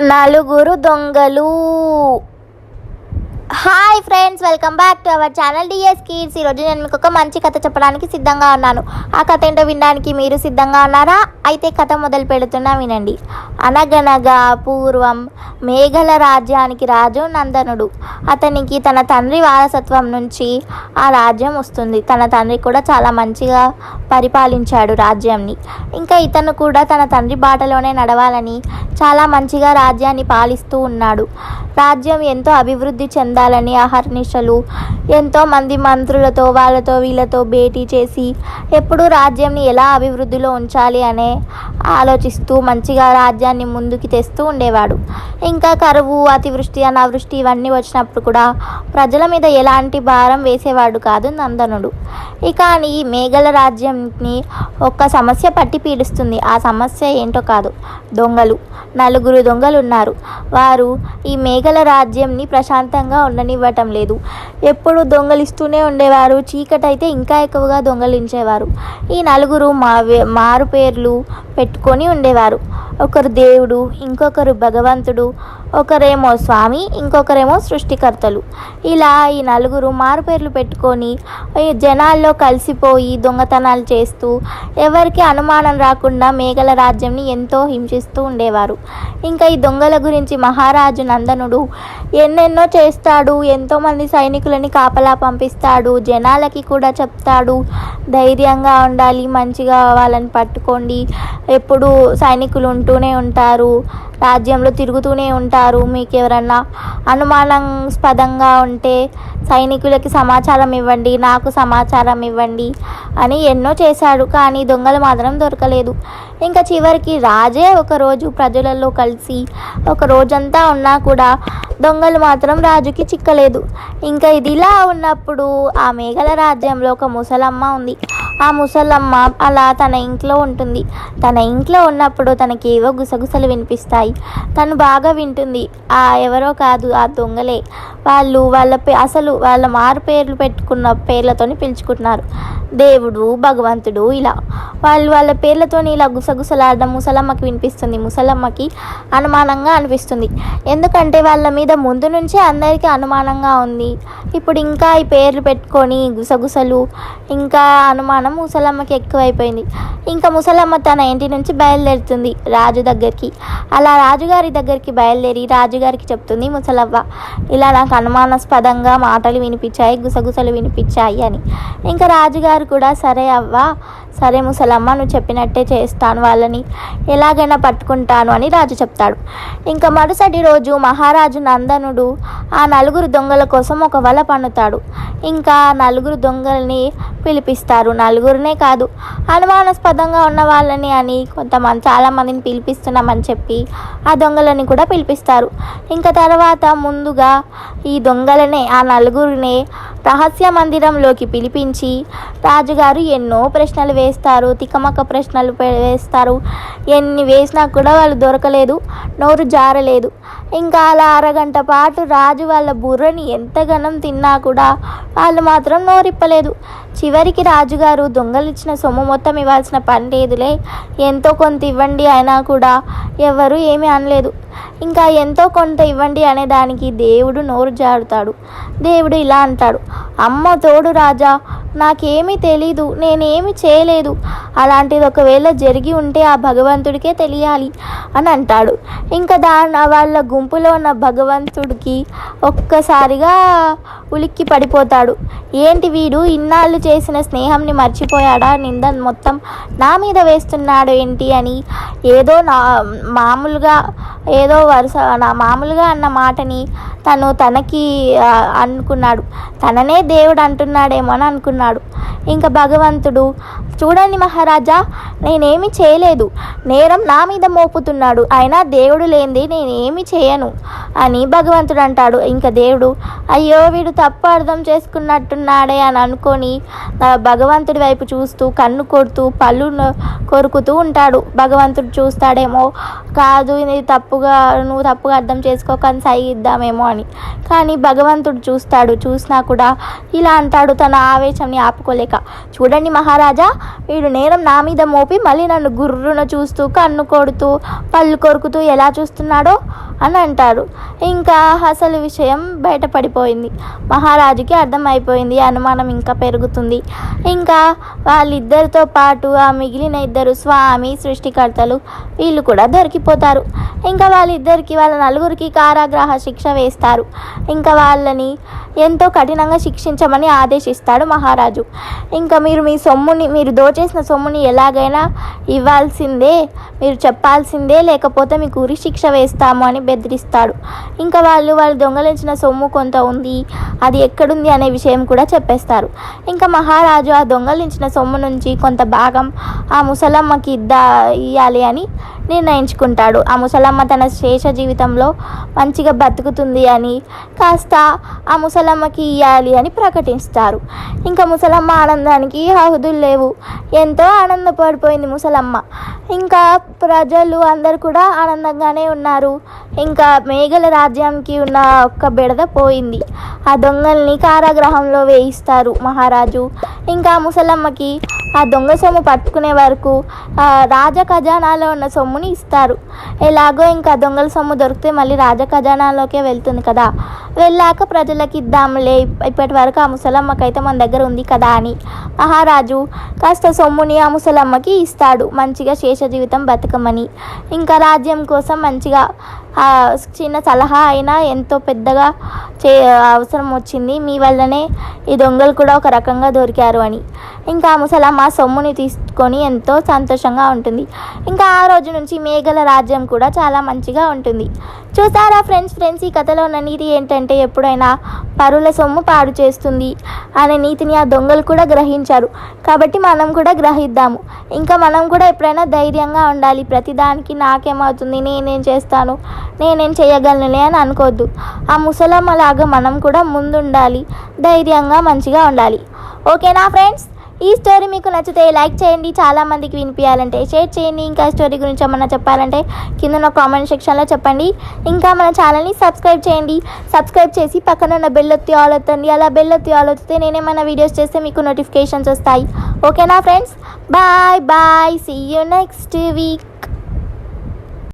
నలుగురు దొంగలు. Hi friends welcome back to our channel DS kids ఈరోజు నేను మీకు ఒక మంచి కథ చెప్పడానికి సిద్ధంగా ఉన్నాను. ఆ కథ ఏంటో వినడానికి మీరు సిద్ధంగా ఉన్నారా? అయితే కథ మొదలు పెడుతున్నా వినండి. అనగనగా పూర్వం మేఘల రాజ్యానికి రాజు నందనుడు. అతనికి తన తండ్రి వారసత్వం నుంచి ఆ రాజ్యం వస్తుంది. తన తండ్రి కూడా చాలా మంచిగా పరిపాలించాడు రాజ్యాన్ని ఇంకా ఇతను కూడా తన తండ్రి బాటలోనే నడవాలని చాలా మంచిగా రాజ్యాన్ని పాలిస్తూ ఉన్నాడు. రాజ్యం ఎంతో అభివృద్ధి పొందాలని అహర్నిశలు ఎంతో మంది మంత్రులతో వాళ్ళతో వీళ్ళతో భేటీ చేసి ఎప్పుడూ రాజ్యాన్ని ఎలా అభివృద్ధిలో ఉంచాలి అనే ఆలోచిస్తూ మంచిగా రాజ్యాన్ని ముందుకు తెస్తూ ఉండేవాడు. ఇంకా కరువు అతివృష్టి అనావృష్టి ఇవన్నీ వచ్చినప్పుడు కూడా ప్రజల మీద ఎలాంటి భారం వేసేవాడు కాదు నందనుడు. ఇక ఈ మేఘల రాజ్యంని ఒక్క సమస్య పట్టి పీడిస్తుంది. ఆ సమస్య ఏంటో కాదు. దొంగలు నలుగురు దొంగలు ఉన్నారు వారు ఈ మేఘల రాజ్యంని ప్రశాంతంగా ఉండనివ్వటం లేదు. ఎప్పుడు దొంగలిస్తూనే ఉండేవారు. చీకటైతే ఇంకా ఎక్కువగా దొంగలించేవారు. ఈ నలుగురు మా మారు పేర్లు పెట్టుకొని ఉండేవారు. ఒకరు దేవుడు ఇంకొకరు భగవంతుడు ఒకరేమో స్వామి ఇంకొకరేమో సృష్టికర్తలు. ఇలా ఈ నలుగురు మారుపేర్లు పెట్టుకొని జనాల్లో కలిసిపోయి దొంగతనాలు చేస్తూ ఎవరికి అనుమానం రాకుండా మేఘల రాజ్యంని ఎంతో హింసిస్తూ ఉండేవారు. ఇంకా ఈ దొంగల గురించి మహారాజు నందనుడు ఎన్నెన్నో చేస్తాడు ఎంతోమంది సైనికులని కాపలా పంపిస్తాడు జనాలకి కూడా చెప్తాడు ధైర్యంగా ఉండాలి మంచిగా వాళ్ళని పట్టుకోండి ఎప్పుడు సైనికులు ఉంటూనే ఉంటారు రాజ్యంలో తిరుగుతూనే ఉంటారు. మీకు ఎవరన్నా అనుమానాస్పదంగా ఉంటే సైనికులకి సమాచారం ఇవ్వండి నాకు సమాచారం ఇవ్వండి అని ఎన్నో చేశాడు కానీ దొంగలు మాత్రం దొరకలేదు. ఇంకా చివరికి రాజే ఒకరోజు ప్రజలలో కలిసి ఒక రోజంతా ఉన్నా కూడా దొంగలు మాత్రం రాజుకి చిక్కలేదు. ఇంకా ఇది ఇలా ఉన్నప్పుడు ఆ మేఘల రాజ్యంలో ఒక ముసలమ్మ ఉంది. ఆ ముసలమ్మ అలా తన ఇంట్లో ఉంటుంది. తన ఇంట్లో ఉన్నప్పుడు తనకి ఏవో గుసగుసలు వినిపిస్తాయి. తను బాగా వింటుంది. ఆ ఎవరో కాదు ఆ దొంగలే. వాళ్ళు వాళ్ళ పే అసలు వాళ్ళ మారు పేర్లు పెట్టుకున్న పేర్లతోని పిలుచుకుంటున్నారు. దేవుడు భగవంతుడు ఇలా. వాళ్ళు వాళ్ళ పేర్లతోని ఇలా గుసగుసలాడడం ముసలమ్మకి వినిపిస్తుంది. ముసలమ్మకి అనుమానంగా అనిపిస్తుంది. ఎందుకంటే వాళ్ళ మీద ముందు నుంచే అందరికీ అనుమానంగా ఉంది. ఇప్పుడు ఇంకా ఈ పేర్లు పెట్టుకొని గుసగుసలు ఇంకా అనుమానం ముసలమ్మకి ఎక్కువైపోయింది. ఇంకా ముసలమ్మ తన ఇంటి నుంచి బయలుదేరుతుంది రాజు దగ్గరికి. అలా రాజుగారి దగ్గరికి బయలుదేరి రాజుగారికి చెప్తుంది ముసలవ్వ ఇలా నాకు అనుమానాస్పదంగా మాటలు వినిపించాయి గుసగుసలు వినిపించాయి అని. ఇంకా రాజుగారు కూడా సరే అవ్వ సరే ముసలమ్మ నువ్వు చెప్పినట్టే చేస్తాను వాళ్ళని. ఎలాగైనా పట్టుకుంటాను అని రాజు చెప్తాడు. ఇంకా మరుసటి రోజు మహారాజు నందనుడు ఆ నలుగురు దొంగల కోసం ఒక వల పన్నుతాడు. ఇంకా నలుగురు దొంగల్ని పిలిపిస్తారు. నలుగురినే కాదు అనుమానాస్పదంగా ఉన్న వాళ్ళని అని కొంతమంది చాలామందిని పిలిపిస్తున్నామని చెప్పి ఆ దొంగలని కూడా పిలిపిస్తారు. ఇంకా తర్వాత ముందుగా ఈ దొంగలనే ఆ నలుగురినే రహస్య మందిరంలోకి పిలిపించి రాజుగారు ఎన్నో ప్రశ్నలు వేస్తారు తికమక ప్రశ్నలు వేస్తారు. ఎన్ని వేసినా కూడా వాళ్ళు దొరకలేదు నోరు జారలేదు. ఇంకా అలా అరగంట పాటు రాజు వాళ్ళ బుర్రని ఎంతగానం తిన్నా కూడా వాళ్ళు మాత్రం నోరిప్పలేదు. చివరికి రాజుగారు దొంగలిచ్చిన సొమ్ము మొత్తం ఇవ్వాల్సిన పని లేదులే. ఎంతో కొంత ఇవ్వండి అయినా కూడా ఎవరు ఏమీ అనలేదు. ఇంకా ఎంతో కొంత ఇవ్వండి అనే దానికి దేవుడు నోరు జారుతాడు. దేవుడు ఇలా అంటాడు అమ్మ తోడు రాజా నాకేమీ తెలీదు నేనేమి చేయలేదు. అలాంటిది ఒకవేళ జరిగి ఉంటే ఆ భగవంతుడికే తెలియాలి అని అంటాడు. ఇంకా దాని వాళ్ళ గుంపులో ఉన్న భగవంతుడికి ఒక్కసారిగా ఉలిక్కి పడిపోతాడు. ఏంటి వీడు? ఇన్నాళ్ళు చేసిన స్నేహంని మర్చిపోయాడా? నింద మొత్తం నా మీద వేస్తున్నాడు ఏంటి అని ఏదో నా మామూలుగా ఏదో వరుస నా మామూలుగా అన్న మాటని తను తనకి అనుకున్నాడు. తననే దేవుడు అంటున్నాడేమో అని అనుకున్నాడు. ఇంకా భగవంతుడు చూడండి మహారాజా నేనేమి చేయలేదు. నేరం నా మీద మోపుతున్నాడు. అయినా దేవుడు లేనిది నేనేమి చేయను అని భగవంతుడు అంటాడు ఇంకా దేవుడు అయ్యో వీడు తప్పు అర్థం చేసుకున్నట్టున్నాడే అని అనుకొని భగవంతుడి వైపు చూస్తూ కన్ను కొడుతూ పళ్ళు కొరుకుతూ ఉంటాడు. భగవంతుడు చూస్తాడేమో కాదు ఇది తప్పుగా నువ్వు తప్పుగా అర్థం చేసుకోకని సైగిద్దామేమో అని. కానీ భగవంతుడు చూస్తాడు. చూసినా కూడా ఇలా అంటాడు తన ఆవేశంని ఆపుకోలేక. చూడండి మహారాజా వీడు నేరం నా మీద మోపు మళ్ళీ నన్ను గుర్రున చూస్తూ కన్ను కొడుతూ పళ్ళు కొరుకుతూ ఎలా చూస్తున్నాడో అని అంటారు. ఇంకా అసలు విషయం బయటపడిపోయింది. మహారాజుకి అర్థమైపోయింది అనుమానం ఇంకా పెరుగుతుంది. ఇంకా వాళ్ళిద్దరితో పాటు ఆ మిగిలిన ఇద్దరు స్వామి సృష్టికర్తలు వీళ్ళు కూడా దొరికిపోతారు. ఇంకా వాళ్ళిద్దరికి వాళ్ళ నలుగురికి కారాగ్రహ శిక్ష వేస్తారు. ఇంకా వాళ్ళని ఎంతో కఠినంగా శిక్షించమని ఆదేశిస్తాడు మహారాజు. ఇంకా మీరు మీ సొమ్ముని మీరు దోచేసిన సొమ్ముని ఎలాగైనా ఇవ్వాల్సిందే మీరు చెప్పాల్సిందే లేకపోతే మీకు ఉరి శిక్ష వేస్తాము అని బెదిరిస్తాడు. ఇంకా వాళ్ళు వాళ్ళు దొంగలించిన సొమ్ము కొంత ఉంది అది ఎక్కడుంది అనే విషయం కూడా చెప్పేస్తారు. ఇంకా మహారాజు ఆ దొంగలించిన సొమ్ము నుంచి కొంత భాగం ఆ ముసలమ్మకి ఇద్దా ఇవ్వాలి అని నిర్ణయించుకుంటాడు. ఆ ముసలమ్మ తన శేష జీవితంలో మంచిగా బతుకుతుంది అని కాస్త ఆ ముసలమ్మకి ఇవ్వాలి అని ప్రకటిస్తారు. ఇంకా ముసలమ్మ ఆనందానికి హద్దులు లేవు. ఎంతో ఆనందపడిపోయింది ముసలమ్మ. ఇంకా ప్రజలు అందరు కూడా ఆనందంగానే ఉన్నారు. ఇంకా మేఘల రాజ్యానికి ఉన్న ఒక్క బెడద పోయింది. ఆ దొంగల్ని కారాగృహంలో వేయిస్తారు మహారాజు. ఇంకా ముసలమ్మకి ఆ దొంగ సొమ్ము పట్టుకునే వరకు రాజ ఖజానాలో ఉన్న సొమ్ముని ఇస్తారు. ఎలాగో ఇంకా దొంగల సొమ్ము దొరికితే మళ్ళీ రాజ ఖజానాలోకే వెళ్తుంది కదా. వెళ్ళాక ప్రజలకి ఇద్దాంలే ఇప్పటి వరకు ఆ ముసలమ్మకైతే మన దగ్గర ఉంది కదా అని. మహారాజు కాస్త సొమ్ముని ఆ ముసలమ్మకి ఇస్తాడు మంచిగా శేష జీవితం బతకమని. ఇంకా రాజ్యం కోసం మంచిగా చిన్న సలహా అయినా ఎంతో పెద్దగా చే అవసరం వచ్చింది. మీ వల్లనే ఈ దొంగలు కూడా ఒక రకంగా దొరికారు అని. ఇంకా ఆ ముసలమ్మ సొమ్ముని తీసుకొని ఎంతో సంతోషంగా ఉంటుంది. ఇంకా ఆ రోజు నుంచి మేఘల రాజ్యం కూడా చాలా మంచిగా ఉంటుంది. చూసారా ఫ్రెండ్స్ ఫ్రెండ్స్ ఈ కథలో ఉన్న నీతి ఏంటంటే ఎప్పుడైనా పరుల సొమ్ము పాడు చేస్తుంది అనే నీతిని ఆ దొంగలు కూడా గ్రహించారు. కాబట్టి మనం కూడా గ్రహిద్దాము. ఇంకా మనం కూడా ఎప్పుడైనా ధైర్యంగా ఉండాలి. ప్రతిదానికి నాకేమవుతుంది నేనేం చేస్తాను నేనేం చేయగలనులే అని అనుకోవద్దు. ఆ ముసలమ్మలాగా మనం కూడా ముందుండాలి. ధైర్యంగా మంచిగా ఉండాలి. ఓకేనా ఫ్రెండ్స్? ఈ స్టోరీ మీకు నచ్చితే లైక్ చేయండి. చాలామందికి వినిపించాలంటే షేర్ చేయండి. ఇంకా స్టోరీ గురించి ఏమన్నా చెప్పాలంటే కింద ఉన్న కామెంట్ సెక్షన్లో చెప్పండి. ఇంకా మన ఛానల్ని సబ్స్క్రైబ్ చేయండి. సబ్స్క్రైబ్ చేసి పక్కన ఉన్న బెల్ ఒత్తి ఆల్ అవుతుంది అలా బెల్ ఒత్తి ఆల్ నేనేమైనా వీడియోస్ చేస్తే మీకు నోటిఫికేషన్స్ వస్తాయి. ఓకేనా friends? Bye bye see you next week